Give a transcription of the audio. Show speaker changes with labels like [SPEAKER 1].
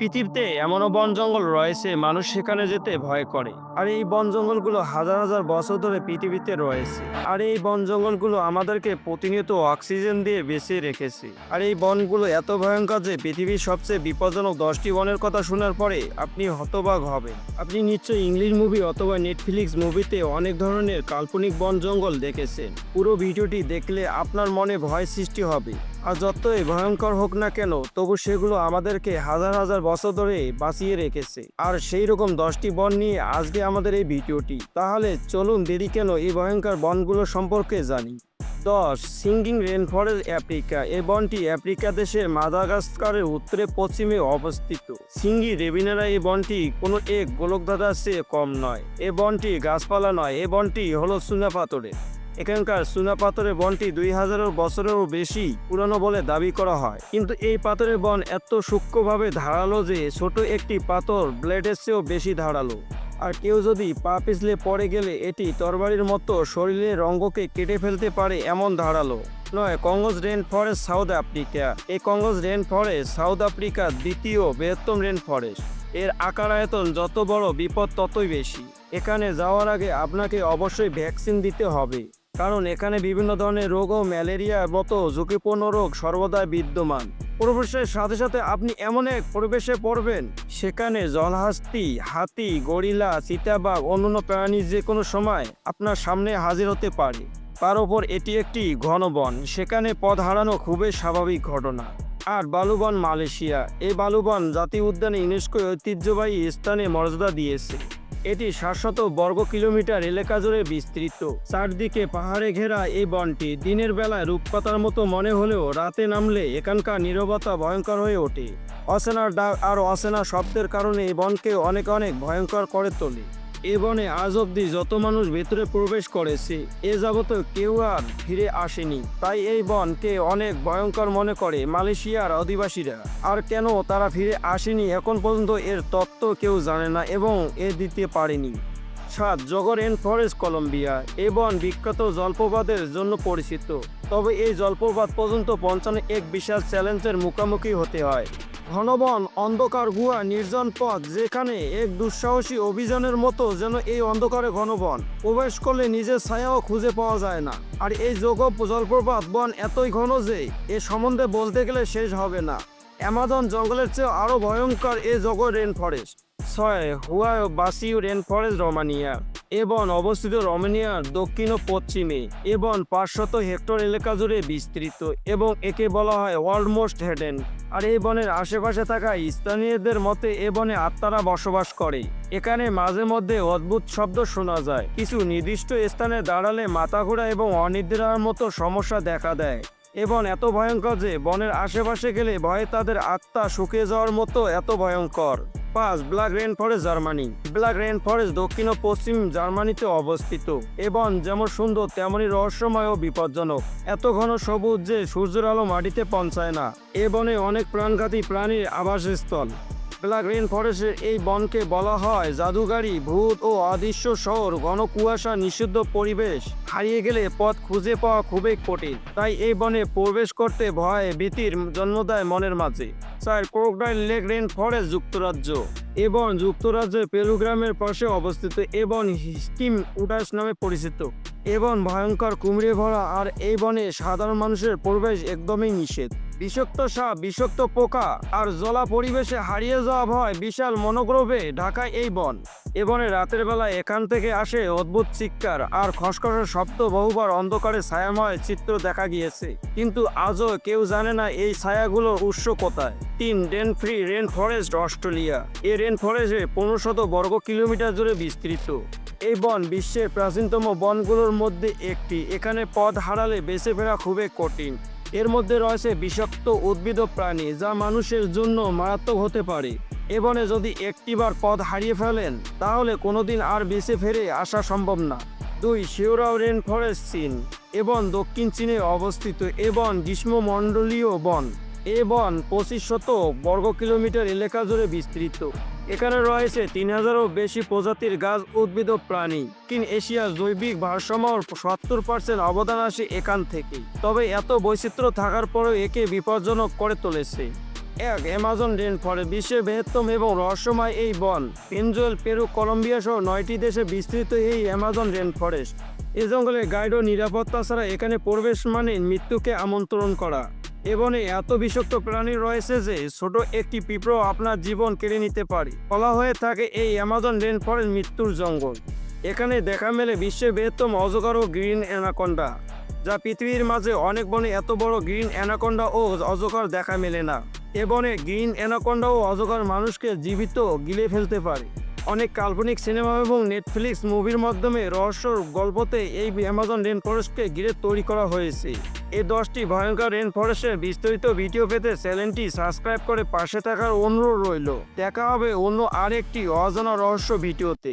[SPEAKER 1] পৃথিবীতে এমনও বন জঙ্গল রয়েছে, মানুষ সেখানে যেতে ভয় করে। আর এই বন জঙ্গলগুলো হাজার হাজার বছর ধরে পৃথিবীতে রয়েছে। আর এই বন জঙ্গলগুলো আমাদেরকে প্রতিনিয়ত অক্সিজেন দিয়ে বেঁচে রেখেছে। আর এই বনগুলো এত ভয়ঙ্কর যে পৃথিবীর সবচেয়ে বিপজ্জনক দশটি বনের কথা শোনার পরে আপনি হতবাক হবেন। আপনি নিশ্চয়ই ইংলিশ মুভি অথবা নেটফ্লিক্স মুভিতে অনেক ধরনের কাল্পনিক বন জঙ্গল দেখেছেন। পুরো ভিডিওটি দেখলে আপনার মনে ভয় সৃষ্টি হবে। আর যতই ভয়ঙ্কর হোক না কেন, তবু সেগুলো আমাদেরকে হাজার হাজার বছর ধরে বাঁচিয়ে রেখেছে। আর সেই রকম দশটি বন নিয়ে আজকে আমাদের এই ভিডিওটি। তাহলে চলুন দেরি কেন এই ভয়ঙ্কর বনগুলো সম্পর্কে জানি। দশ, সিঙ্গিং রেন ফরেস্ট আফ্রিকা। এই বনটি আফ্রিকা দেশের মাদাগাস্কারের উত্তরে পশ্চিমে অবস্থিত। সিঙ্গি রেবিনারা এই বনটি কোনো এক গোলকধাঁধার চেয়ে কম নয়। এ বনটি গাছপালা নয়, এ বনটি হলো সুনা পাথরের। এখানকার চুনা পাথরের বনটি দুই হাজারের বছরেরও বেশি পুরানো বলে দাবি করা হয়। কিন্তু এই পাথরের বন এত সূক্ষ্মভাবে ধারালো যে ছোট একটি পাথর ব্লেডের চেয়েও বেশি ধারালো। আর কেউ যদি পা পিছলে পড়ে গেলে এটি তরবারির মতো শরীরের রঙ্গকে কেটে ফেলতে পারে এমন ধারালো। নয় Congo's rain forest South Africa. এই কঙ্গোজ রেন ফরেস্ট সাউথ আফ্রিকার দ্বিতীয় বৃহত্তম রেন ফরেস্ট এর আকার আয়তন যত বড় বিপদ ততই বেশি। এখানে যাওয়ার আগে আপনাকে অবশ্যই ভ্যাকসিন দিতে হবে। কারণ এখানে বিভিন্ন ধরনের রোগ ও ম্যালেরিয়ার মতো ঝুঁকিপূর্ণ রোগ সর্বদা বিদ্যমান। প্রবেশের সাথে সাথে আপনি এমন এক পরিবেশে পড়বেন, সেখানে জলহাস্তি, হাতি, গরিলা, চিতাবাঘ, অন্যান্য প্রাণী যে কোনো সময় আপনার সামনে হাজির হতে পারে। তার ওপর এটি একটি ঘন বন সেখানে পথ হারানো খুবই স্বাভাবিক ঘটনা। আর বালুবন মালয়েশিয়া, এই বালুবন জাতীয় উদ্যানে ইউনেস্কো ঐতিহ্যবাহী স্থানে মর্যাদা দিয়েছে। এটি সাতশত বর্গ কিলোমিটার এলাকা জুড়ে বিস্তৃত। চারদিকে পাহাড়ে ঘেরা এই বনটি দিনের বেলায় রূপকথার মতো মনে হলেও রাতে নামলে এখানকার নিরবতা ভয়ঙ্কর হয়ে ওঠে। অচেনার ডাক আর অচেনা শব্দের কারণে এই বনকে অনেক অনেক ভয়ঙ্কর করে তোলে। এ বনে আজ অব্দি যত মানুষ ভেতরে প্রবেশ করেছে, এ যাবত কেউ আর ফিরে আসেনি। তাই এই বনকে অনেক ভয়ঙ্কর মনে করে মালয়েশিয়ার অধিবাসীরা। আর কেন তারা ফিরে আসেনি এখন পর্যন্ত এর তত্ত্ব কেউ জানে না এবং এ দিতে পারেনি। সাত, জগর এন ফরেস্ট কলম্বিয়া, এ বন বিখ্যাত জলপ্রপাতের জন্য পরিচিত। তবে এই জলপ্রপাত পর্যন্ত পৌঁছানো এক বিশাল চ্যালেঞ্জের মুখোমুখি হতে হয়। ঘনবন, অন্ধকার গুহা, নির্জন পথ, যেখানে এক দুঃসাহসী অভিযানের মতো যেন এই অন্ধকারে ঘনবন। প্রবেশ করলে নিজের ছায়াও খুঁজে পাওয়া যায় না। আর এই যোগ জলপ্রপাত বন এতই ঘন যে, এ সম্বন্ধে বলতে গেলে শেষ হবে না। অ্যামাজন জঙ্গলের চেয়ে আরও ভয়ঙ্কর এ জগৎ রেন ফরেস্ট ছয় Hoia Baciu rainforest Romania এ বন অবস্থিত রোমানিয়ার দক্ষিণ ও পশ্চিমে এ বন পাঁচশত হেক্টর এলাকা জুড়ে বিস্তৃত এবং একে বলা হয় অলমোস্ট হেডেন। আর এই বনের আশেপাশে থাকা স্থানীয়দের মতে এ বনে আত্মারা বসবাস করে। এখানে মাঝে মধ্যে অদ্ভুত শব্দ শোনা যায়। কিছু নির্দিষ্ট স্থানে দাঁড়ালে মাথা ঘোরা এবং অনিদ্রার মতো সমস্যা দেখা দেয়। এবং এত ভয়ঙ্কর যে বনের আশেপাশে গেলে ভয়ে তাদের আত্মা শুকিয়ে যাওয়ার মতো এত ভয়ঙ্কর। পাঁচ black rainforest Germany. Black rainforest দক্ষিণ ও পশ্চিম জার্মানিতে অবস্থিত। এবং যেমন সুন্দর তেমনই রহস্যময় ও বিপজ্জনক। এত ঘন সবুজ যে সূর্যের আলো মাটিতে পৌঁছায় না। এ বনে অনেক প্রাণঘাতী প্রাণীর আবাসস্থল। ব্ল্যাক রেন ফরেস্টের এই বনকে বলা হয় জাদুগারি ভূত ও অদৃশ্য শহর, ঘন কুয়াশা, নিষিদ্ধ পরিবেশ। হারিয়ে গেলে পথ খুঁজে পাওয়া খুবই কঠিন। তাই এই বনে প্রবেশ করতে ভয় ভীতির জন্ম দেয় মনের মাঝে। Sir crocodile lake rainforest যুক্তরাজ্য এবং যুক্তরাজ্যের পেলুগ্রামের পাশে অবস্থিত এবং স্টিম উডাস নামে পরিচিত এবং ভয়ঙ্কর কুমিরে ভরা আর এই বনে সাধারণ মানুষের প্রবেশ একদমই নিষেধ। বিষাক্ত সাপ, বিষাক্ত পোকা আর জলা পরিবেশে হারিয়ে যাওয়া ভয় বিশাল মনোগ্রহে ঢাকায় এই বন। এ বনে রাতের বেলা এখান থেকে আসে অদ্ভুত চিৎকার আর খসখসের শব্দ বহুবার অন্ধকারে ছায়াময় চিত্র দেখা গিয়েছে। কিন্তু আজও কেউ জানে না এই ছায়াগুলোর উৎস কোথায়। তিন রেন ফ্রি রেন ফরেস্ট, অস্ট্রেলিয়া। এই রেন ফরেস্টে পনেরো শত বর্গ কিলোমিটার জুড়ে বিস্তৃত। এই বন বিশ্বের প্রাচীনতম বনগুলোর মধ্যে একটি। এখানে পথ হারালে বেঁচে ফেরা খুবই কঠিন। এর মধ্যে রয়েছে বিষাক্ত উদ্ভিদ প্রাণী, যা মানুষের জন্য মারাত্মক হতে পারে। এ বনে যদি একটিবার পথ হারিয়ে ফেলেন, তাহলে কোনোদিন আর বেঁচে ফেরে আসা সম্ভব না। দুই শিওরাও রেন ফরেস্ট চীন এবং দক্ষিণ চীনে অবস্থিত। এবং গ্রীষ্মমণ্ডলীয় বন। এ বন পঁচিশ শত বর্গ কিলোমিটার এলাকা জুড়ে বিস্তৃত। এখানে রয়েছে তিন হাজারও বেশি প্রজাতির গাছ উদ্ভিদ ও প্রাণী। দক্ষিণ এশিয়ার জৈবিক ভারসাম্য সত্তর পার্সেন্ট অবদান আসে এখান থেকে। তবে এত বৈচিত্র্য থাকার পরেও একে বিপজ্জনক করে তুলেছে। এক, অ্যামাজন রেন ফরেস্ট বিশ্বের বৃহত্তম এবং রহস্যময় এই বন। পেনজুয়েল পেরু, কলম্বিয়া সহ নয়টি দেশে বিস্তৃত এই অ্যামাজন রেন ফরেস্ট এ জঙ্গলে গাইড ও নিরাপত্তা ছাড়া এখানে প্রবেশ মানে মৃত্যুকে আমন্ত্রণ করা। এ বনে এত বিষাক্ত প্রাণী রয়েছে যে ছোট একটি পিঁপড়ো আপনার জীবন কেড়ে নিতে পারে। বলা হয়ে থাকে এই অ্যামাজন রেন ফরেস্ট মৃত্যুর জঙ্গল। এখানে দেখা মেলে বিশ্বের বৃহত্তম অজগর ও গ্রিন অ্যানাকন্ডা, যা পৃথিবীর মাঝে অনেক বনে এত বড় গ্রিন অ্যানাকন্ডা ও অজগর দেখা মেলে না। এ বনে গ্রিন অ্যানাকন্ডা ও অজগর মানুষকে জীবিত গিলে ফেলতে পারে। অনেক কাল্পনিক সিনেমা এবং নেটফ্লিক্স মুভির মাধ্যমে রহস্যর গল্পতে এই অ্যামাজন রেন ফরেস্টকে ঘিরে তৈরি করা হয়েছে। এই দশটি ভয়ঙ্কর রেন ফরেস্টের বিস্তারিত ভিডিও পেতে চ্যানেলটি সাবস্ক্রাইব করে পাশে থাকার অনুরোধ রইল। দেখা হবে অন্য আরেকটি অজানা রহস্য ভিডিওতে